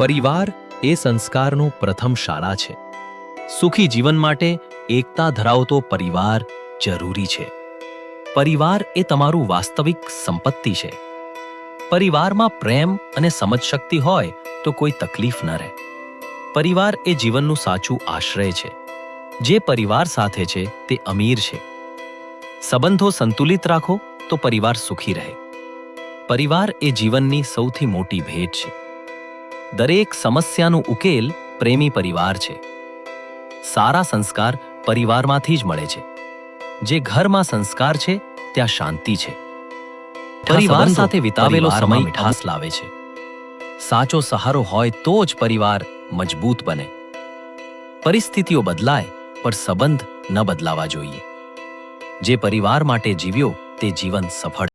પરિવાર એ સંસ્કારનું પ્રથમ શાળા છે. સુખી જીવન માટે એકતા ધરાવતો પરિવાર જરૂરી છે. પરિવાર એ તમારું વાસ્તવિક સંપત્તિ છે. પરિવારમાં પ્રેમ અને સમજશક્તિ હોય તો કોઈ તકલીફ ન રહે. પરિવાર એ જીવનનું સાચું આશ્રય છે. જે પરિવાર સાથે છે તે અમીર છે. સંબંધો સંતુલિત રાખો તો પરિવાર સુખી રહે. પરિવાર એ જીવનની સૌથી મોટી ભેટ છે. દરેક સમસ્યાનું ઉકેલ પ્રેમી પરિવાર છે. સારા સંસ્કાર પરિવારમાંથી જ મળે છે. જે ઘરમાં સંસ્કાર છે ત્યાં શાંતિ છે. પરિવાર સાથે વિતાવેલો સમય મીઠાસ લાવે છે. સાચો સહારો હોય તો જ પરિવાર મજબૂત બને. પરિસ્થિતિઓ બદલાય પણ સંબંધ ન બદલાવા જોઈએ. જે પરિવાર માટે જીવ્યો તે જીવન સફળ